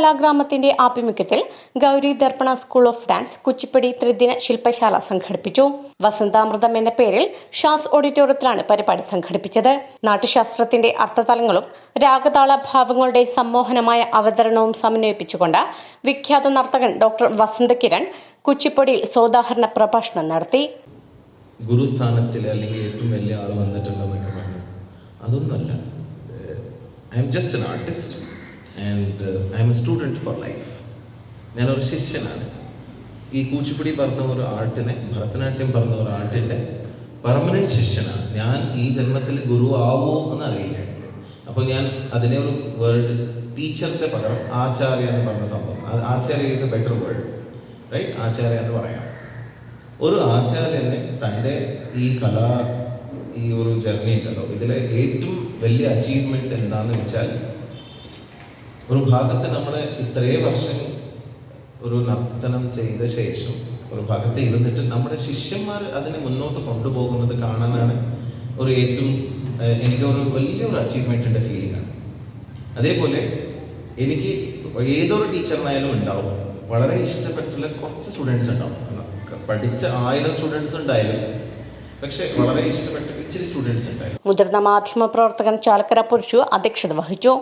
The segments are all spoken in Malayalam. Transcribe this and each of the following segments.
കലാഗ്രാമത്തിന്റെ ആഭിമുഖ്യത്തിൽ Gauri Darpana school of dance Kuchipudi ത്രിദിന ശില്പശാല സംഘടിപ്പിച്ചു. വസന്താമൃതം എന്ന പേരിൽ ഷാസ് ഓഡിറ്റോറിയത്തിലാണ് പരിപാടി സംഘടിപ്പിച്ചത്. നാട്ടുശാസ്ത്രത്തിന്റെ അർത്ഥതലങ്ങളും രാഗതാള ഭാവങ്ങളുടെ സമ്മോഹനമായ അവതരണവും സമന്വയിപ്പിച്ചുകൊണ്ട് വിഖ്യാത നർത്തകൻ ഡോക്ടർ വസന്ത കിരൺ കുച്ചിപ്പടിയിൽ സോദാഹരണ പ്രഭാഷണം നടത്തി. ഗുരുസ്ഥാനത്തിൽ അല്ലെങ്കിൽ ഏറ്റവും വലിയ ആൾ വന്നിട്ടുണ്ടെന്നൊക്കെ പറഞ്ഞു. അതൊന്നുമല്ല I'm just an artist and I'm a student for life ഞാനൊരു ശിഷ്യനാണ്. ഈ കൂച്ചിപ്പുടി പറഞ്ഞ ഒരു ആർട്ടിനെ ഭരതനാട്യം പറഞ്ഞ ഒരു ആർട്ടിന്റെ പെർമനന്റ് ശിഷ്യനാണ്. ഞാൻ ഈ ജന്മത്തിൽ ഗുരു ആവോ എന്ന് അറിയില്ല അപ്പോൾ ഞാൻ അതിനെ ഒരു വേർഡ് ടീച്ചറിന്റെ പകരം ആചാര്യ എന്ന് പറഞ്ഞ സംഭവം. Acharya is a better word right ആചാര്യ എന്ന് പറയാം. ഒരു ആചാര്യനെ തന്റെ ഈ കലാ ഈ ഒരു ജർണി ഉണ്ടല്ലോ. ഇതിലെ ഏറ്റവും വലിയ അച്ചീവ്മെന്റ് എന്താണെന്ന് വെച്ചാൽ ഒരു ഭാഗത്ത് നമ്മൾ ഇത്രയും വർഷം ഒരു നർത്തനം ചെയ്ത ശേഷം ഒരു ഭാഗത്ത് ഇരുന്നിട്ട് നമ്മുടെ ശിഷ്യന്മാർ അതിനെ മുന്നോട്ട് കൊണ്ടുപോകുന്നത് കാണാനാണ് ഒരു ഏറ്റവും എനിക്ക് ഒരു വലിയൊരു അച്ചീവ്മെന്റിന്റെ ഫീലിംഗ് ആണ്. അതേപോലെ എനിക്ക് ഏതൊരു ടീച്ചറിനായാലും ഉണ്ടാവും. വളരെ ഇഷ്ടപ്പെട്ടുള്ള കുറച്ച് സ്റ്റുഡൻസ് ഉണ്ടാവും. പഠിച്ച ആയിരം സ്റ്റുഡൻസ് ഉണ്ടായാലും പക്ഷേ വളരെ ഇഷ്ടപ്പെട്ട ഇച്ചിരി സ്റ്റുഡൻസ് ഉണ്ടായാലും. മുതിർന്ന മാധ്യമ പ്രവർത്തകൻ ചാലക്കര പുരുഷു അധ്യക്ഷത വഹിച്ചു.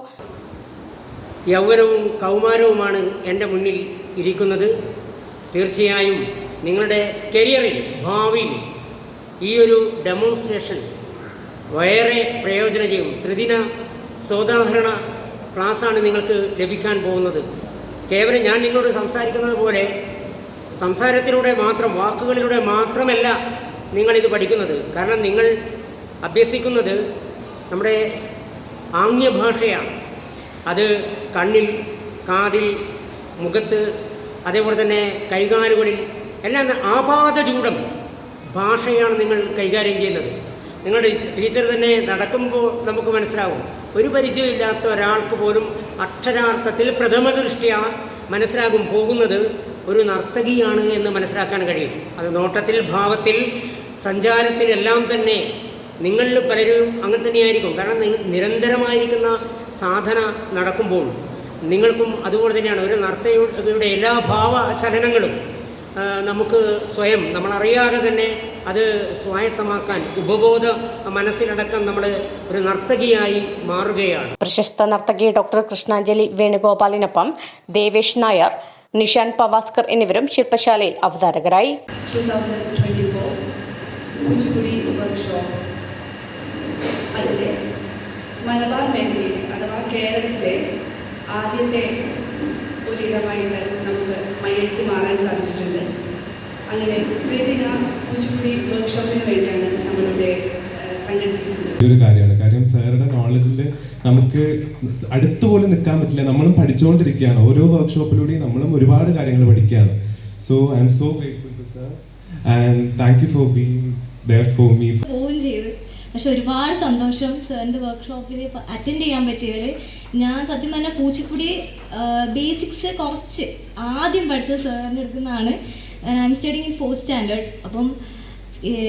യൗവനവും കൗമാരവുമാണ് എന്റെ മുന്നിൽ ഇരിക്കുന്നത്. തീർച്ചയായും നിങ്ങളുടെ കരിയറിൽ ഭാവിയിൽ ഈ ഒരു ഡെമോൺസ്ട്രേഷൻ വളരെ പ്രയോജനം ചെയ്യും ത്രിദിന സോദാഹരണ ക്ലാസ്സാണ് നിങ്ങൾക്ക് ലഭിക്കാൻ പോകുന്നത്. കേവലം ഞാൻ നിങ്ങളോട് സംസാരിക്കുന്നത് പോലെ സംസാരത്തിലൂടെ മാത്രം വാക്കുകളിലൂടെ മാത്രമല്ല നിങ്ങളിത് പഠിക്കുന്നത്. കാരണം നിങ്ങൾ അഭ്യസിക്കുന്നത് നമ്മുടെ ആംഗ്യഭാഷയാണ് അത് കണ്ണിൽ കാതിൽ മുഖത്ത് അതേപോലെ തന്നെ കൈകാലുകളിൽ എല്ലാം ആപാതചൂടം ഭാഷയാണ് നിങ്ങൾ കൈകാര്യം ചെയ്യുന്നത്. നിങ്ങളുടെ ടീച്ചർ തന്നെ നടക്കുമ്പോൾ നമുക്ക് മനസ്സിലാവും. ഒരു പരിചയമില്ലാത്ത ഒരാൾക്ക് പോലും അക്ഷരാർത്ഥത്തിൽ പ്രഥമ ദൃഷ്ടിയാ മനസ്സിലാകും പോകുന്നത് ഒരു നർത്തകിയാണ് എന്ന് മനസ്സിലാക്കാൻ കഴിയും. അത് നോട്ടത്തിൽ ഭാവത്തിൽ സഞ്ചാരത്തിലെല്ലാം തന്നെ നിങ്ങളിൽ പലരും അങ്ങനെ തന്നെയായിരിക്കും. കാരണം നിങ്ങൾ നിരന്തരമായിരിക്കുന്ന സാധന നടക്കുമ്പോൾ നിങ്ങൾക്കും അതുപോലെ തന്നെയാണ് ഒരു നർത്തയുടെ എല്ലാ ഭാവ ചലനങ്ങളും നമുക്ക് സ്വയം നമ്മളറിയാതെ തന്നെ അത് സ്വായത്തമാക്കാൻ ഉപബോധ മനസ്സിലടക്കം നമ്മൾ ഒരു നർത്തകിയായി മാറുകയാണ്. പ്രശസ്ത നർത്തകി ഡോക്ടർ കൃഷ്ണാഞ്ജലി വേണുഗോപാലിനൊപ്പം ദേവേഷ് നായർ നിഷാൻ പവാസ്കർ എന്നിവരും ശില്പശാലയിൽ അവതാരകരായി. 2024 അതിൽ മലബാർ മേഖലയിൽ അഥവാ കേരളത്തിലെ ആദ്യത്തെ ഒരിടമായിട്ട് നമുക്ക് മയ്യടിക്ക് മാറാൻ സാധിച്ചിട്ടുണ്ട്. അങ്ങനെ പ്രതിദിന കുച്ചുപുടി വർക്ക്ഷോപ്പിന് വേണ്ടിയാണ് നമ്മളിവിടെ ഒരു കാര്യമാണ്. കാര്യം സാറുടെ നോളജിൽ നമുക്ക് അടുത്ത് പോലും നിൽക്കാൻ പറ്റില്ല. നമ്മളും പഠിച്ചുകൊണ്ടിരിക്കുകയാണ്. ഓരോ വർക്ക്ഷോപ്പിലൂടെയും നമ്മളും ഒരുപാട് കാര്യങ്ങൾ പഠിക്കുകയാണ്. So I'm so grateful to sir and thank you for being there for me phone ചെയ്ത്. പക്ഷെ ഒരുപാട് സന്തോഷം സാറിന്റെ വർക്ക്ഷോപ്പിൽ അറ്റൻഡ് ചെയ്യാൻ പറ്റിയതിൽ ഞാൻ സത്യം പറഞ്ഞാൽ പൂച്ചിക്കുടി ബേസിക്സ് കുറച്ച് ആദ്യം പഠിച്ചത് സാറിന്റെ അടുത്തുനിന്നാണ് I'm studying in fourth standard അപ്പം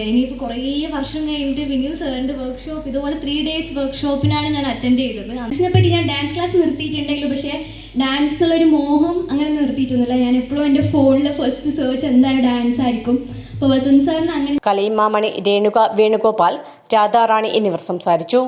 ഇനിയിപ്പോൾ കുറേ വർഷം കഴിഞ്ഞിട്ട് പിന്നെയും സാറിന്റെ വർക്ക്ഷോപ്പ് ഇതുപോലെ ത്രീ ഡേയ്സ് വർക്ക്ഷോപ്പിനാണ് ഞാൻ അറ്റൻഡ് ചെയ്തത്. അതിനെ പറ്റി ഞാൻ ഡാൻസ് ക്ലാസ് നിർത്തിയിട്ടുണ്ടെങ്കിലും പക്ഷേ ഡാൻസ് എന്നുള്ളൊരു മോഹം അങ്ങനെ നിർത്തിയിട്ടൊന്നുമില്ല. ഞാൻ എപ്പോഴും എന്റെ ഫോണിൽ ഫസ്റ്റ് സെർച്ച് എന്തായാലും ഡാൻസ് ആയിരിക്കും. കലൈമാമണി രേണുക വേണുഗോപാൽ രാധാറാണി എന്നിവർ സംസാരിച്ചു.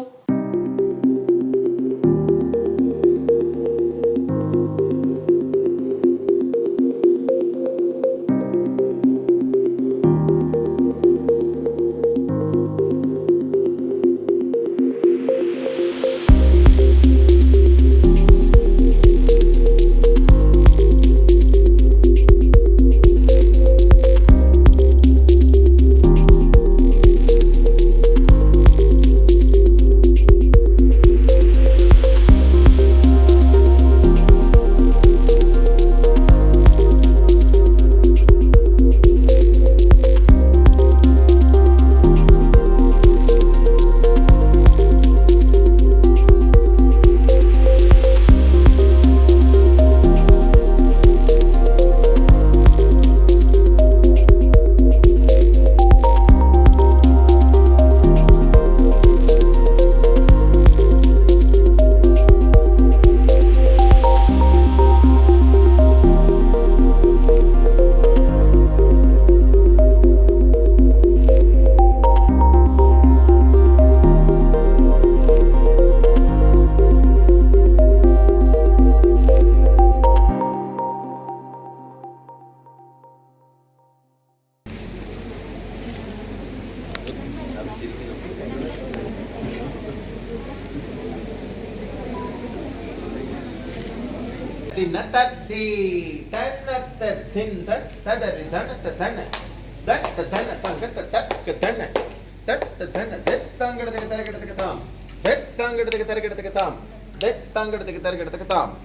தின தத்தி தனத்த திந்த ததரி தனத்த தன தட்ட தன தங்கத்த தக்க தன தத்த தன தெத்தாங்கடத்துக்கு தரக்கிடத்துக்கு தாம் தெத்தாங்கடத்துக்கு தரக்கிடத்துக்கு தாம் தெத்தாங்கடத்துக்கு தரக்கிடத்துக்கு தாம்